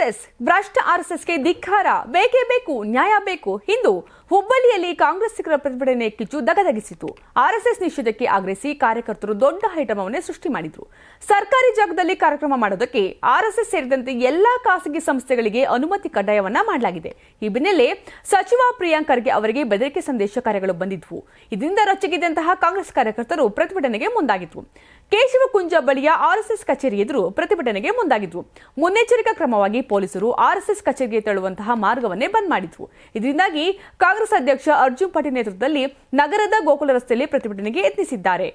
RSS, ಭ್ರಷ್ಟ ಆರ್ಎಸ್ಎಸ್ಗೆ ಧಿಕ್ಕಾರ. ಬೇಕೇ ಬೇಕು, ನ್ಯಾಯ ಬೇಕು. ಇಂದು ಹುಬ್ಬಳ್ಳಿಯಲ್ಲಿ ಕಾಂಗ್ರೆಸ್ಸಿಗರ ಪ್ರತಿಭಟನೆ ಕಿಚ್ಚು ದಗದಗಿಸಿತು ಆರ್ಎಸ್ಎಸ್ ನಿಷೇಧಕ್ಕೆ ಆಗ್ರಹಿಸಿ ಕಾರ್ಯಕರ್ತರು ದೊಡ್ಡ ಹೈಟಮವನ್ನೇ ಸೃಷ್ಟಿ ಮಾಡಿದ್ರು. ಸರ್ಕಾರಿ ಜಾಗದಲ್ಲಿ ಕಾರ್ಯಕ್ರಮ ಮಾಡೋದಕ್ಕೆ ಆರ್ಎಸ್ಎಸ್ ಸೇರಿದಂತೆ ಎಲ್ಲಾ ಖಾಸಗಿ ಸಂಸ್ಥೆಗಳಿಗೆ ಅನುಮತಿ ಕಡ್ಡಾಯವನ್ನ ಮಾಡಲಾಗಿದೆ. ಈ ಬೆನ್ನಲ್ಲೇ ಸಚಿವ ಪ್ರಿಯಾಂಕ್ ಖರ್ಗೆ ಅವರಿಗೆ ಬೆದರಿಕೆ ಸಂದೇಶ ಕಾರ್ಯಗಳು ಬಂದಿದ್ವು. ಇದರಿಂದ ರೊಚ್ಚಗಿದ್ದಂತಹ ಕಾಂಗ್ರೆಸ್ ಕಾರ್ಯಕರ್ತರು ಪ್ರತಿಭಟನೆಗೆ ಮುಂದಾಗಿದ್ರು. ಕೇಶವಕುಂಜ ಬಳಿಯ ಆರ್ಎಸ್ಎಸ್ ಕಚೇರಿ ಎದುರು ಪ್ರತಿಭಟನೆಗೆ ಮುಂದಾಗಿದ್ವು ಮುನ್ನೆಚ್ಚರಿಕಾ ಕ್ರಮವಾಗಿ ಪೊಲೀಸರು ಆರ್ಎಸ್ಎಸ್ ಕಚೇರಿಗೆ ತೆರಳುವಂತಹ ಮಾರ್ಗವನ್ನೇ ಬಂದ್ ಮಾಡಿದ್ರು. ಇದರಿಂದಾಗಿ ಕಾಂಗ್ರೆಸ್ ಅಧ್ಯಕ್ಷ ಅರ್ಜುನ್ ಪಟೇಲ್ ನೇತೃತ್ವದಲ್ಲಿ ನಗರದ ಗೋಕುಲ ರಸ್ತೆಯಲ್ಲಿ ಪ್ರತಿಭಟನೆಗೆ ಯತ್ನಿಸಿದ್ದಾರೆ.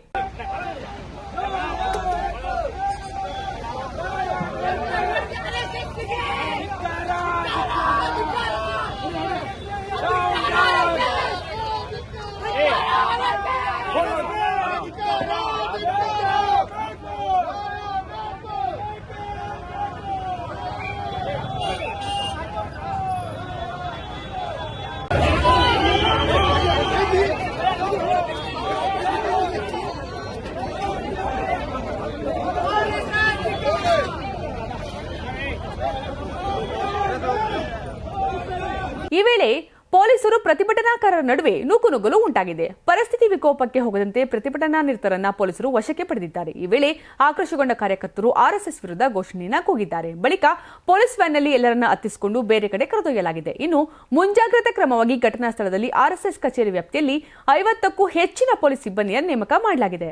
ಈ ವೇಳೆ ಪೊಲೀಸರು ಪ್ರತಿಭಟನಾಕಾರರ ನಡುವೆ ನೂಕುನುಗ್ಗಲು ಉಂಟಾಗಿದೆ. ಪರಿಸ್ಥಿತಿ ವಿಕೋಪಕ್ಕೆ ಹೋಗದಂತೆ ಪ್ರತಿಭಟನಾ ನಿರತರನ್ನ ಪೊಲೀಸರು ವಶಕ್ಕೆ ಪಡೆದಿದ್ದಾರೆ. ಈ ವೇಳೆ ಆಕ್ರೋಶಗೊಂಡ ಕಾರ್ಯಕರ್ತರು ಆರ್ಎಸ್ಎಸ್ ವಿರುದ್ಧ ಘೋಷಣೆಯನ್ನ ಕೂಗಿದ್ದಾರೆ. ಬಳಿಕ ಪೊಲೀಸ್ ವ್ಯಾನ್ನಲ್ಲಿ ಎಲ್ಲರನ್ನ ಅತ್ತಿಸಿಕೊಂಡು ಬೇರೆ ಕಡೆ ಕರೆದೊಯ್ಯಲಾಗಿದೆ. ಇನ್ನು ಮುಂಜಾಗ್ರತಾ ಕ್ರಮವಾಗಿ ಘಟನಾ ಸ್ಥಳದಲ್ಲಿ ಆರ್ಎಸ್ಎಸ್ ಕಚೇರಿ ವ್ಯಾಪ್ತಿಯಲ್ಲಿ ಐವತ್ತಕ್ಕೂ ಹೆಚ್ಚಿನ ಪೊಲೀಸ್ ಸಿಬ್ಬಂದಿಯನ್ನು ನೇಮಕ ಮಾಡಲಾಗಿದೆ.